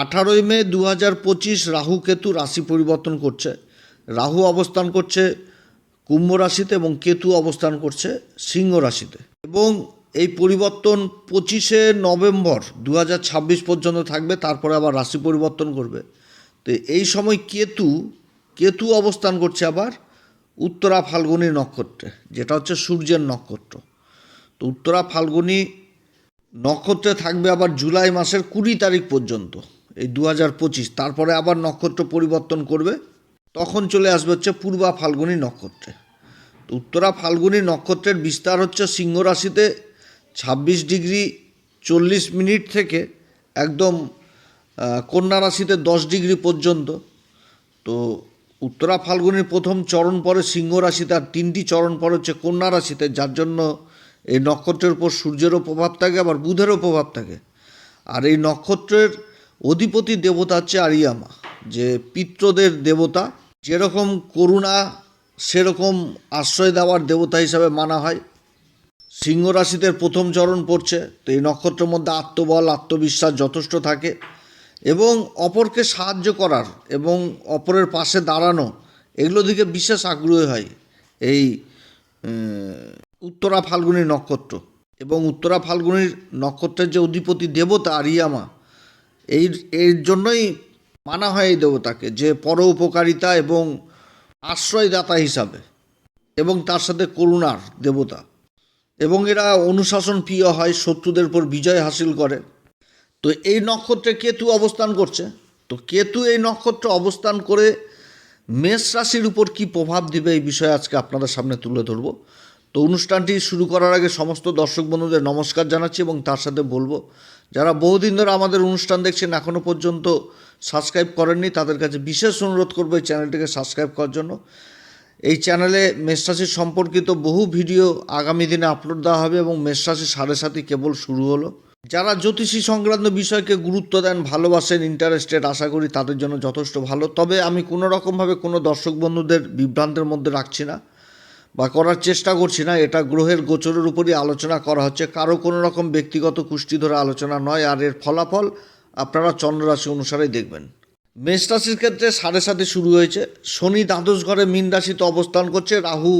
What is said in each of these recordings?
আঠারোই মে দু হাজার পঁচিশ রাহু কেতু রাশি পরিবর্তন করছে। রাহু অবস্থান করছে কুম্ভ রাশিতে এবং কেতু অবস্থান করছে সিংহ রাশিতে। এবং এই পরিবর্তন পঁচিশে নভেম্বর দু হাজার ছাব্বিশ পর্যন্ত থাকবে, তারপরে আবার রাশি পরিবর্তন করবে। তো এই সময় কেতু কেতু অবস্থান করছে আবার উত্তরা ফাল্গুনী নক্ষত্রে, যেটা হচ্ছে সূর্যের নক্ষত্র। তো উত্তরা ফাল্গুনী নক্ষত্রে থাকবে আবার জুলাই মাসের কুড়ি তারিখ পর্যন্ত। এই দু হাজার পঁচিশ, তারপরে আবার নক্ষত্র পরিবর্তন করবে, তখন চলে আসবে হচ্ছে পূর্বা ফাল্গুনী নক্ষত্রে। তো উত্তরা ফাল্গুনী নক্ষত্রের বিস্তার হচ্ছে সিংহ রাশিতে ছাব্বিশ ডিগ্রি চল্লিশ মিনিট থেকে একদম কন্যা রাশিতে দশ ডিগ্রি পর্যন্ত। তো উত্তরা ফাল্গুনির প্রথম চরণ পরে সিংহ রাশিতে আর তিনটি চরণ পরে হচ্ছে কন্যা রাশিতে, যার জন্য এই নক্ষত্রের উপর সূর্যেরও প্রভাব থাকে, আবার বুধেরও প্রভাব থাকে। আর এই নক্ষত্রের অধিপতি দেবতা হচ্ছে আরিয়ামা যে পিত্রদের দেবতা, যেরকম করুণা, সেরকম আশ্রয় দেওয়ার দেবতা হিসাবে মানা হয়। সিংহ রাশিতে প্রথম চরণ পড়ছে, তো এই নক্ষত্রের মধ্যে আত্মবল, আত্মবিশ্বাস যথেষ্ট থাকে এবং অপরকে সাহায্য করার এবং অপরের পাশে দাঁড়ানো এগুলো দিকে বিশেষ আগ্রহী হয় এই উত্তরা ফাল্গুনী নক্ষত্র। এবং উত্তরা ফাল্গুনীর নক্ষত্রের যে অধিপতি দেবতা আরিয়ামা এই, এর জন্যই মানা হয় এই দেবতাকে যে পর উপকারিতা এবং আশ্রয়দাতা হিসাবে এবং তার সাথে করুণার দেবতা। এবং এরা অনুশাসন প্রিয় হয়, শত্রুদের উপর বিজয় হাসিল করে। তো এই নক্ষত্রে কেতু অবস্থান করছে। তো কেতু এই নক্ষত্রে অবস্থান করে মেষ রাশির উপর কি প্রভাব দিবে এই বিষয়ে আজকে আপনাদের সামনে তুলে ধরব। তো অনুষ্ঠানটি শুরু করার আগে সমস্ত দর্শক বন্ধুদের নমস্কার জানাচ্ছি এবং তার সাথে বলব যারা বহুদিন ধরে আমাদের অনুষ্ঠান দেখছেন এখনও পর্যন্ত সাবস্ক্রাইব করেননি, তাদের কাছে বিশেষ অনুরোধ করব এই চ্যানেলটিকে সাবস্ক্রাইব করার জন্য। এই চ্যানেলে মেষরাশি সম্পর্কিত বহু ভিডিও আগামী দিনে আপলোড দেওয়া হবে এবং মেষরাশি সাড়ে সাতই কেবল শুরু হলো। যারা জ্যোতিষী সংক্রান্ত বিষয়কে গুরুত্ব দেন, ভালোবাসেন ইন্টারেস্টেড আশা করি তাদের জন্য যথেষ্ট ভালো। তবে আমি কোনো রকমভাবে কোনো দর্শক বন্ধুদের বিভ্রান্তের মধ্যে রাখছি না। বা করার চেষ্টা করছি না, এটা গ্রহের গোচরের উপরই আলোচনা করা হচ্ছে। কারও কোনো রকম ব্যক্তিগত কুষ্টি ধরে আলোচনা নয়, আর এর ফলাফল আপনারা চন্দ্ররাশি অনুসারে দেখবেন। মেষ রাশির ক্ষেত্রে সাড়ে সাথে শুরু হয়েছে। শনি দ্বাদশ ঘরে মীন রাশিতে অবস্থান করছে, রাহু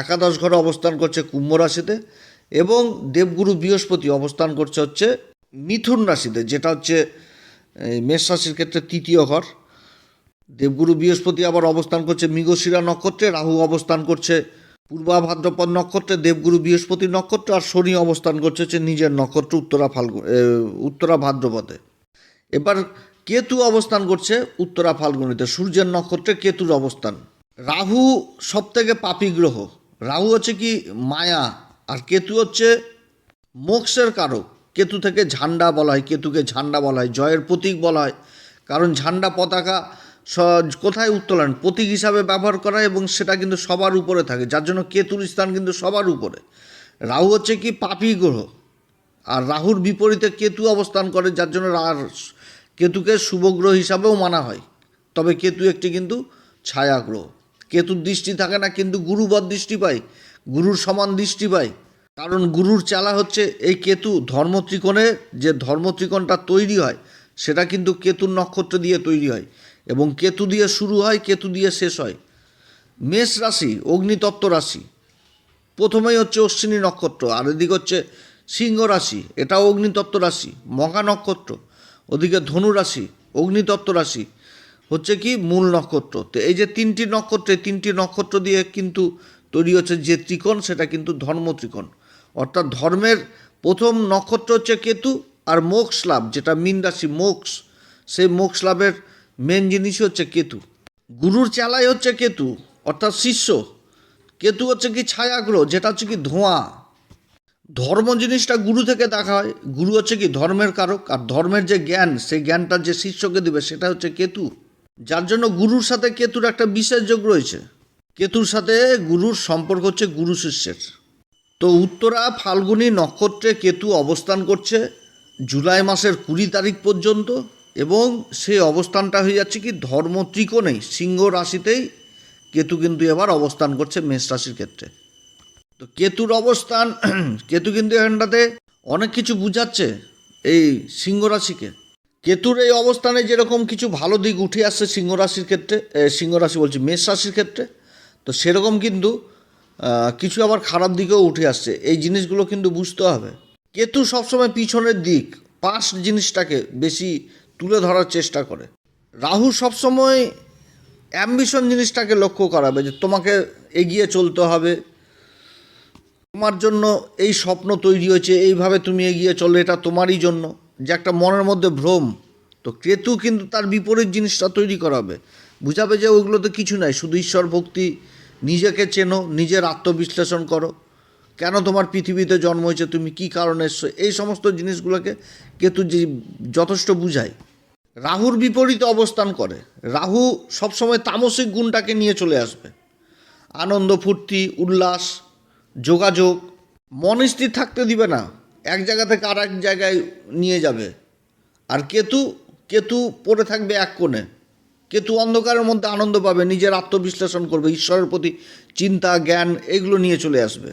একাদশ ঘরে অবস্থান করছে কুম্ভ রাশিতে এবং দেবগুরু বৃহস্পতি অবস্থান করছে হচ্ছে মিথুন রাশিতে, যেটা হচ্ছে মেষ রাশির ক্ষেত্রে তৃতীয় ঘর। দেবগুরু বৃহস্পতি আবার অবস্থান করছে মৃগশিরা নক্ষত্রে, রাহু অবস্থান করছে পূর্বা ভাদ্রপদ নক্ষত্রে দেবগুরু বৃহস্পতি নক্ষত্র আর শনি অবস্থান করছে হচ্ছে নিজের নক্ষত্র উত্তরা ফাল্গুন উত্তরা ভাদ্রপদে। এবার কেতু অবস্থান করছে উত্তরা ফাল্গুনিতে। সূর্যের নক্ষত্রে কেতুর অবস্থান। রাহু সব থেকে পাপি গ্রহ। রাহু হচ্ছে কি মায়া আর কেতু হচ্ছে মোক্ষের কারক। কেতু থেকে ঝান্ডা বলা হয়, কেতুকে ঝান্ডা বলা হয়, জয়ের প্রতীক বলা হয়। কারণ ঝান্ডা পতাকা কোথায় উত্তোলন? প্রতীক হিসাবে ব্যবহার করা এবং সেটা কিন্তু সবার উপরে থাকে। যার জন্য কেতুর স্থান কিন্তু সবার উপরে। রাহু হচ্ছে কি পাপী গ্রহ। আর রাহুর বিপরীতে কেতু অবস্থান করে, যার জন্য কেতুকে শুভগ্রহ হিসাবেও মানা হয়। তবে কেতু একটি কিন্তু ছায়া গ্রহ। কেতুর দৃষ্টি থাকে না, কিন্তু গুরুবর দৃষ্টি পায়, গুরুর সমান দৃষ্টি পায়। কারণ গুরুর চালা হচ্ছে এই কেতু ধর্ম ধর্মত্রিকোণে যে ধর্মত্রিকোণটা তৈরি হয়, সেটা কিন্তু কেতুর নক্ষত্র দিয়ে তৈরি হয়। এবং কেতু দিয়ে শুরু হয়, কেতু দিয়ে শেষ হয়। মেষ রাশি অগ্নিতত্ত্ব রাশি। প্রথমেই হচ্ছে অশ্বিনী নক্ষত্র, আর এদিকে হচ্ছে সিংহ রাশি, এটাও অগ্নিতত্ত্ব রাশি মঘা নক্ষত্র। ওদিকে ধনু রাশি অগ্নিতত্ত্ব রাশি। হচ্ছে কি, মূল নক্ষত্র। তো এই যে তিনটি নক্ষত্র তিনটি নক্ষত্র দিয়ে কিন্তু তৈরি হচ্ছে যে ত্রিকোণ, সেটা কিন্তু ধর্ম ত্রিকোণ। অর্থাৎ ধর্মের প্রথম নক্ষত্র হচ্ছে কেতু আর মোক্ষ লাভ, যেটা মীন রাশি মোক্ষ। সেই মোক্ষ লাভের মেন জিনিসই হচ্ছে কেতু। গুরুর চালাই হচ্ছে কেতু, অর্থাৎ শিষ্য। কেতু হচ্ছে কি ছায়াগ্রহ, যেটা হচ্ছে কি ধোঁয়া। ধর্ম জিনিসটা গুরু থেকে দেখা হয়। গুরু হচ্ছে কি ধর্মের কারক, আর ধর্মের যে জ্ঞান, সেই জ্ঞানটা যে শিষ্যকে দিবে, সেটা হচ্ছে কেতু। যার জন্য গুরুর সাথে কেতুর একটা বিশেষ যোগ রয়েছে। কেতুর সাথে গুরুর সম্পর্ক হচ্ছে গুরু শিষ্যের। তো উত্তরা ফাল্গুনী নক্ষত্রে কেতু অবস্থান করছে জুলাই মাসের কুড়ি তারিখ পর্যন্ত। এবং সেই অবস্থানটা হয়ে যাচ্ছে কি ধর্ম ত্রিকোণেই, সিংহ রাশিতেই কেতু কিন্তু এবার অবস্থান করছে মেষ রাশির ক্ষেত্রে। তো কেতুর অবস্থান, কেতু কিন্তু এখানটাতে অনেক কিছু বুঝাচ্ছে এই সিংহ রাশিকে। কেতুর এই অবস্থানে যেরকম কিছু ভালো দিক উঠে আসছে সিংহ রাশির ক্ষেত্রে সিংহ রাশি বলছি মেষ রাশির ক্ষেত্রে, তো সেরকম কিন্তু কিছু আবার খারাপ দিকেও উঠে আসছে। এই জিনিসগুলো কিন্তু বুঝতে হবে। কেতু সবসময় পিছনের দিক পাস জিনিসটাকে বেশি তুলে ধরার চেষ্টা করে। রাহু সবসময় অ্যাম্বিশন জিনিসটাকে লক্ষ্য করাবে যে তোমাকে এগিয়ে চলতে হবে। তোমার জন্য এই স্বপ্ন তৈরি হয়েছে, এইভাবে তুমি এগিয়ে চলো এটা তোমারই জন্য। যে একটা মনের মধ্যে ভ্রম, তো কেতু কিন্তু তার বিপরীত জিনিসটা তৈরি করাবে। বুঝাবে যে ওগুলো তো কিছু নাই, শুধু ঈশ্বর ভক্তি, নিজেকে চেনো, নিজের আত্মবিশ্লেষণ করো। কেন তোমার পৃথিবীতে জন্ম হয়েছে, তুমি কি কারণে এসছো? এই সমস্ত জিনিসগুলোকে কেতু যে যথেষ্ট বুঝায়। রাহুর বিপরীতে অবস্থান করে। রাহু সবসময় তামসিক গুণটাকে নিয়ে চলে আসবে। আনন্দ, ফুর্তি, উল্লাস, যোগাযোগ, মন স্থির থাকতে দিবে না। এক জায়গা থেকে আর এক জায়গায় নিয়ে যাবে। আর কেতু কেতু পড়ে থাকবে এক কোণে। কেতু অন্ধকারের মধ্যে আনন্দ পাবে, নিজের আত্মবিশ্লেষণ করবে, ঈশ্বরের প্রতি চিন্তা, জ্ঞান এগুলো নিয়ে চলে আসবে।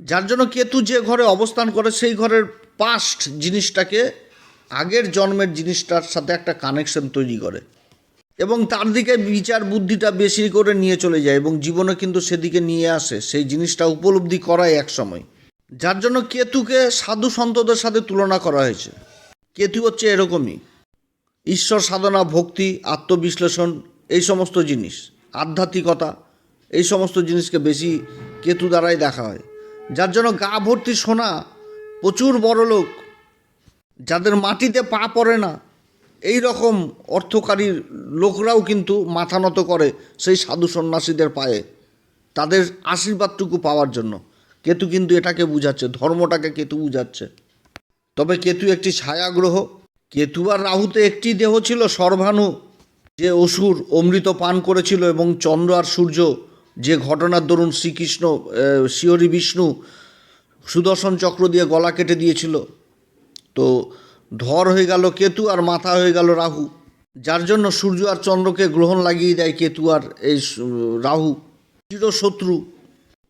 যার জন্য কেতু যে ঘরে অবস্থান করে, সেই ঘরের পাস্ট জিনিসটাকে আগের জন্মের জিনিসটার সাথে একটা কানেকশন তৈরি করে। এবং তার দিকে বিচার বুদ্ধিটা বেশি করে নিয়ে চলে যায় এবং জীবনে কিন্তু সেদিকে নিয়ে আসে। সেই জিনিসটা উপলব্ধি করায় এক সময় যার জন্য কেতুকে সাধু সন্তদের সাথে তুলনা করা হয়েছে। কেতু হচ্ছে এরকমই। ঈশ্বর, সাধনা, ভক্তি, আত্মবিশ্লেষণ, এই সমস্ত জিনিস। আধ্যাত্মিকতা, এই সমস্ত জিনিসকে বেশি কেতু দ্বারাই দেখা হয়। যার জন্য গা ভর্তি সোনা প্রচুর বড় লোক যাদের মাটিতে পা পড়ে না, এই রকম অর্থকারী লোকরাও কিন্তু মাথা নত করে সেই সাধু সন্ন্যাসীদের পায়ে। তাদের আশীর্বাদটুকু পাওয়ার জন্য। কেতু কিন্তু এটাকে বুঝাচ্ছে, ধর্মটাকে কেতু বুঝাচ্ছে। তবে কেতু একটি ছায়া গ্রহ কেতু আর রাহুতে একটি দেহ ছিল সর্বাণু। যে অসুর অমৃত পান করেছিল এবং চন্দ্র আর সূর্য, যে ঘটনার দরুন শ্রীকৃষ্ণ শিহরি বিষ্ণু সুদর্শন চক্র দিয়ে গলা কেটে দিয়েছিল। তো ধর হয়ে গেল কেতু আর মাথা হয়ে গেল রাহু। যার জন্য সূর্য আর চন্দ্রকে গ্রহণ লাগিয়ে দেয় কেতু আর এই রাহু। চিরশত্রু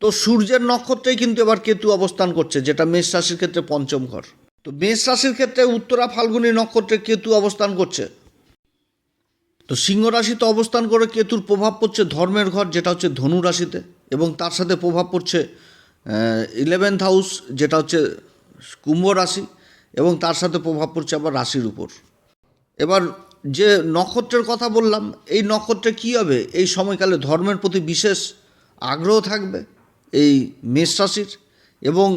তো সূর্যের নক্ষত্রেই কিন্তু এবার কেতু অবস্থান করছে, যেটা মেষ রাশির ক্ষেত্রে পঞ্চম ঘর। তো মেষ রাশির ক্ষেত্রে উত্তরা ফাল্গুনী নক্ষত্রে কেতু অবস্থান করছে। তো সিংহ রাশিতে অবস্থান করে কেতুর প্রভাব পড়ছে ধর্মের ঘর, যেটা হচ্ছে ধনু রাশিতে, এবং তার সাথে প্রভাব পড়ছে ইলেভেন্থ হাউস যেটা হচ্ছে কুম্ভ রাশি। এবং তার সাথে প্রভাব পড়ছে আবার রাশির উপর। এবার যে নক্ষত্রের কথা বললাম, এই নক্ষত্রে কী হবে? এই সময়কালে ধর্মের প্রতি বিশেষ আগ্রহ থাকবে এই মেষ রাশির এবং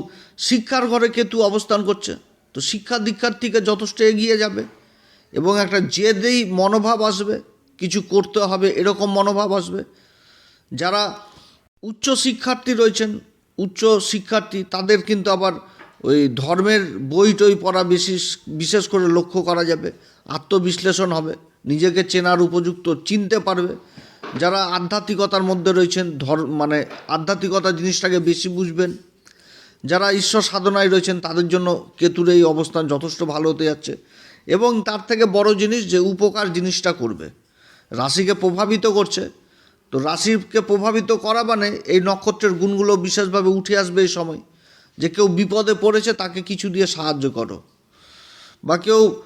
শিক্ষার ঘরে কেতু অবস্থান করছে। তো শিক্ষা দীক্ষার থেকে যথেষ্ট এগিয়ে যাবে এবং একটা জেদেই মনোভাব আসবে, কিছু করতে হবে এরকম মনোভাব আসবে। যারা উচ্চ শিক্ষার্থী রয়েছেন, উচ্চ শিক্ষার্থী তাদের কিন্তু আবার ওই ধর্মের বই টই পড়া বিশেষ বিশেষ করে লক্ষ্য করা যাবে। আত্মবিশ্লেষণ হবে। নিজেকে চেনার উপযুক্ত চিনতে পারবে। যারা আধ্যাত্মিকতার মধ্যে রয়েছেন ধর্ম মানে আধ্যাত্মিকতা জিনিসটাকে বেশি বুঝবেন। যারা ঈশ্বর সাধনায় রয়েছেন, তাদের জন্য কেতুর এই অবস্থান যথেষ্ট ভালো হতে যাচ্ছে। এবং তার থেকে বড় জিনিস যে উপকার জিনিসটা করবে। রাশিকে প্রভাবিত করছে। তো রাশিকে প্রভাবিত করা মানে এই নক্ষত্রের গুণগুলো বিশেষভাবে উঠে আসবে এই সময়। যে কেউ বিপদে পড়েছে তাকে কিছু দিয়ে সাহায্য করো। বা কেউ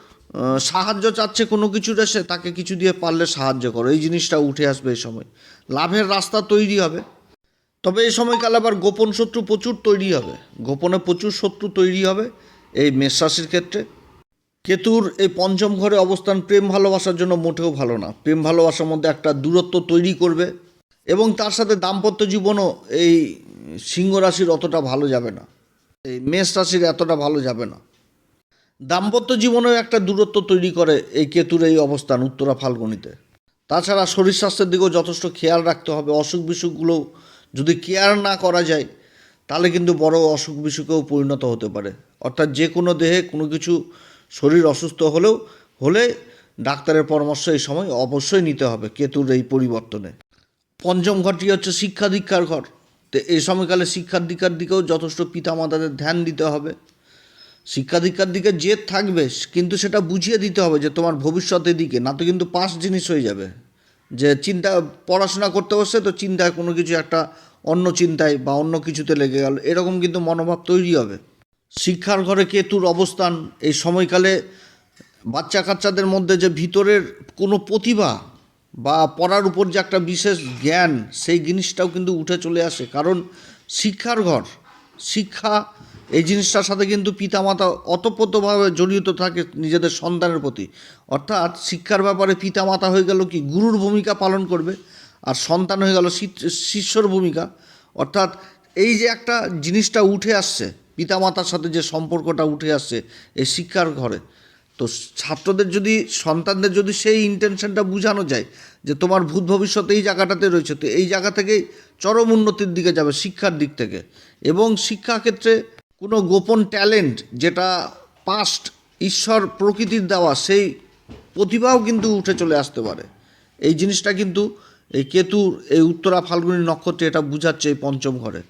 সাহায্য চাচ্ছে কোনো কিছুর এসে তাকে কিছু দিয়ে পারলে সাহায্য করো। এই জিনিসটা উঠে আসবে এই সময়। লাভের রাস্তা তৈরি হবে। তবে এই সময়কালে আবার গোপন শত্রু প্রচুর তৈরি হবে। গোপনে প্রচুর শত্রু তৈরি হবে এই মেষ রাশির ক্ষেত্রে। কেতুর এই পঞ্চম ঘরে অবস্থান প্রেম ভালোবাসার জন্য মোটেও ভালো না। প্রেম ভালোবাসার মধ্যে একটা দূরত্ব তৈরি করবে এবং তার সাথে দাম্পত্য জীবনও এই সিংহ রাশির অতটা ভালো যাবে না। এই মেষ রাশির এতটা ভালো যাবে না। দাম্পত্য জীবনেও একটা দূরত্ব তৈরি করে এই কেতুর এই অবস্থান উত্তরা ফাল্গুনিতে। তাছাড়া শরীর স্বাস্থ্যের দিকেও যথেষ্ট খেয়াল রাখতে হবে। অসুখ বিসুখগুলো যদি কেয়ার না করা যায়, তাহলে কিন্তু বড় অসুখ বিসুখেও পরিণত হতে পারে। অর্থাৎ যে কোনো দেহে কোনো কিছু শরীর অসুস্থ হলেও, হলে ডাক্তারের পরামর্শ এই সময় অবশ্যই নিতে হবে কেতুর এই পরিবর্তনে। পঞ্চম ঘরটি হচ্ছে শিক্ষা দীক্ষার ঘর। তো এই সময়কালে শিক্ষা দীক্ষার দিকেও যথেষ্ট পিতামাতাদের ধ্যান দিতে হবে। শিক্ষা দীক্ষার দিকে জেদ থাকবে, কিন্তু সেটা বুঝিয়ে দিতে হবে যে তোমার ভবিষ্যতের দিকে, না তো কিন্তু পাস জিনিস হয়ে যাবে। যে চিন্তা, পড়াশোনা করতে বসছে তো চিন্তায় কোনো কিছু একটা অন্য চিন্তায় বা অন্য কিছুতে লেগে গেল, এরকম কিন্তু মনোভাব তৈরি হবে। শিক্ষার ঘরে কেতুর অবস্থান, এই সময়কালে বাচ্চা কাচ্চাদের মধ্যে যে ভিতরের কোনো প্রতিভা বা পড়ার উপর যে একটা বিশেষ জ্ঞান, সেই জিনিসটাও কিন্তু উঠে চলে আসে। কারণ শিক্ষার ঘর, শিক্ষা, এই জিনিসটার সাথে কিন্তু পিতামাতা অতপ্রতভাবে জড়িত থাকে নিজেদের সন্তানের প্রতি। অর্থাৎ শিক্ষার ব্যাপারে পিতামাতা হয়ে গেল কি, গুরুর ভূমিকা পালন করবে, আর সন্তান হয়ে গেল শিষ্যর ভূমিকা। অর্থাৎ এই যে একটা জিনিসটা উঠে আসছে, পিতামাতার সাথে যে সম্পর্কটা উঠে আসছে এই শিক্ষার ঘরে তো ছাত্রদের যদি, সন্তানদের যদি সেই ইন্টেনশনটা বোঝানো যায় যে তোমার ভূত ভবিষ্যৎ এই জায়গাটাতে রয়েছে, তো এই জায়গা থেকেই চরম উন্নতির দিকে যাবে শিক্ষার দিক থেকে। এবং শিক্ষাক্ষেত্রে কোনো গোপন ট্যালেন্ট যেটা পাস্ট ঈশ্বর প্রকৃতির দেওয়া, সেই প্রতিভাও কিন্তু উঠে চলে আসতে পারে। এই জিনিসটা কিন্তু এই কেতুর, এই উত্তরা ফাল্গুনী নক্ষত্রে এটা বুঝাচ্ছে এই পঞ্চম ঘরে।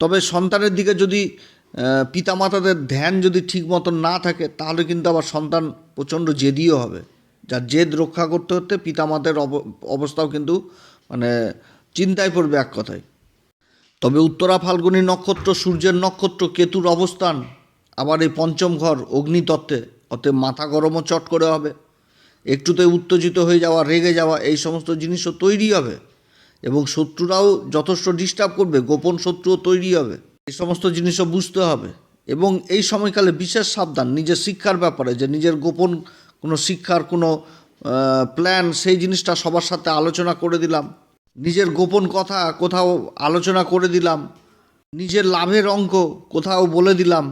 তবে সন্তানের দিকে যদি পিতামাতাদের ধ্যান যদি ঠিক মতো না থাকে, তাহলে কিন্তু আবার সন্তান প্রচণ্ড জেদিও হবে। যার জেদ রক্ষা করতে হতে পিতামাতার অব- অবস্থাও কিন্তু মানে চিন্তায় পড়বে এক কথায়। তবে উত্তরা ফাল্গুনী নক্ষত্র, সূর্যের নক্ষত্র, কেতুর অবস্থান, আবার এই পঞ্চম ঘর অগ্নিতত্ত্বে, অতএব মাথা গরমও চট করে হবে। একটুতে উত্তেজিত হয়ে যাওয়া, রেগে যাওয়া, এই সমস্ত জিনিসও তৈরি হবে এবং শত্রুরাও যথেষ্ট ডিস্টার্ব করবে, গোপন শত্রুও তৈরি হবে। এই সমস্ত জিনিসও বুঝতে হবে। এবং এই সময়কালে বিশেষ সাবধান নিজের শিক্ষার ব্যাপারে, যে নিজের গোপন কোনো শিক্ষার কোনো প্ল্যান সেই জিনিসটা সবার সাথে আলোচনা করে দিলাম। নিজের গোপন কথা কোথাও আলোচনা করে দিলাম। নিজের লাভের অঙ্ক কোথাও বলে দিলাম।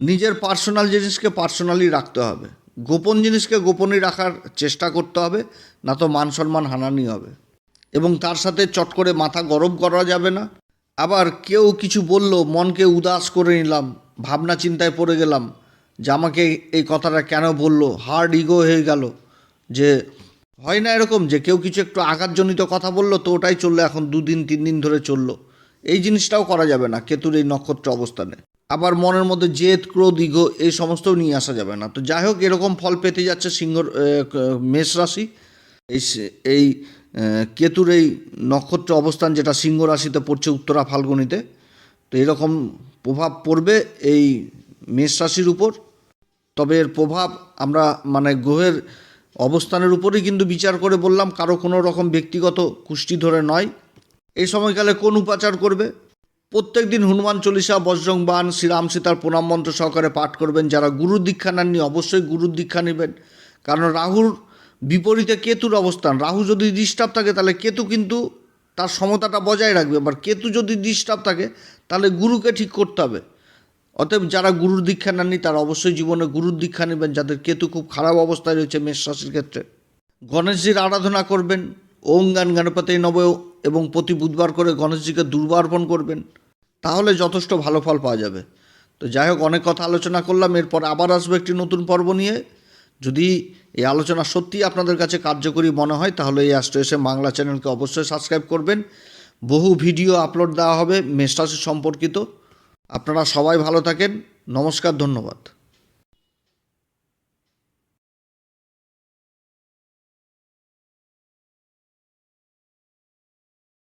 নিজের পার্সোনাল জিনিসকে পার্সোনালি রাখতে হবে। গোপন জিনিসকে গোপনই রাখার চেষ্টা করতে হবে, না তো মান সম্মান হানানি হবে। এবং তার সাথে চট করে মাথা গরম করা যাবে না। আবার কেউ কিছু বলল, মনকে উদাস করে নিলাম, ভাবনা চিন্তায় পড়ে গেলাম। যে আমাকে এই কথাটা কেন বলল? হার্ড ইগো হয়ে গেল। যে হয় না এরকম, যে কেউ কিছু একটু আঘাতজনিত কথা বলল তো ওটাই চলল, এখন দুদিন, তিন দিন ধরে চলল। এই জিনিসটাও করা যাবে না, কেতুর এই নক্ষত্র অবস্থানে। আবার মনের মধ্যে জেদ, ক্রোধ, ইগো এই সমস্তও নিয়ে আসা যাবে না। তো যাই হোক, এরকম ফল পেতে যাচ্ছে সিংহ মেষ রাশি। এই কেতুর এই নক্ষত্র অবস্থান যেটা সিংহ রাশিতে পড়ছে উত্তরা ফাল্গুনিতে, তো এরকম প্রভাব পড়বে এই মেষ রাশির উপর। তবে এর প্রভাব আমরা মানে গ্রহের অবস্থানের উপরেই কিন্তু বিচার করে বললাম, কারও কোনো রকম ব্যক্তিগত কুষ্টি ধরে নয়। এই সময়কালে কোন উপাচার করবে? প্রত্যেক দিন হনুমান চল্লিশা বজ্রং বান শ্রীরাম সীতার প্রণাম মন্ত্র সহকারে পাঠ করবেন। যারা গুরুর দীক্ষা নেননি, অবশ্যই গুরুর দীক্ষা নেবেন। কারণ রাহুর বিপরীতে কেতুর অবস্থান। রাহু যদি ডিস্টার্ব থাকে, তাহলে কেতু কিন্তু তার সমতাটা বজায় রাখবে। এবার কেতু যদি ডিস্টার্ব থাকে, তাহলে গুরুকে ঠিক করতে হবে। অতএব যারা গুরুর দীক্ষা নেননি, তারা অবশ্যই জীবনে গুরুর দীক্ষা নেবেন। যাদের কেতু খুব খারাপ অবস্থায় রয়েছে মেষ রাশির ক্ষেত্রে। গণেশজির আরাধনা করবেন। ওং গান গণপতি নব এবং প্রতি বুধবার করে গণেশজিকে দুর্বার্পণ করবেন। তাহলে যথেষ্ট ভালো ফল পাওয়া যাবে। তো যাই হোক, অনেক কথা আলোচনা করলাম। এরপর আবার আসব একটি নতুন পর্ব নিয়ে। যদি এই আলোচনা সত্যি আপনাদের কাছে কার্যকরী মনে হয়, তাহলে এই অ্যাস্ট্রো এসে বাংলা চ্যানেলকে অবশ্যই সাবস্ক্রাইব করবেন। বহু ভিডিও আপলোড দেওয়া হবে মেষরাশি সম্পর্কিত। আপনারা সবাই ভালো থাকেন। নমস্কার, ধন্যবাদ।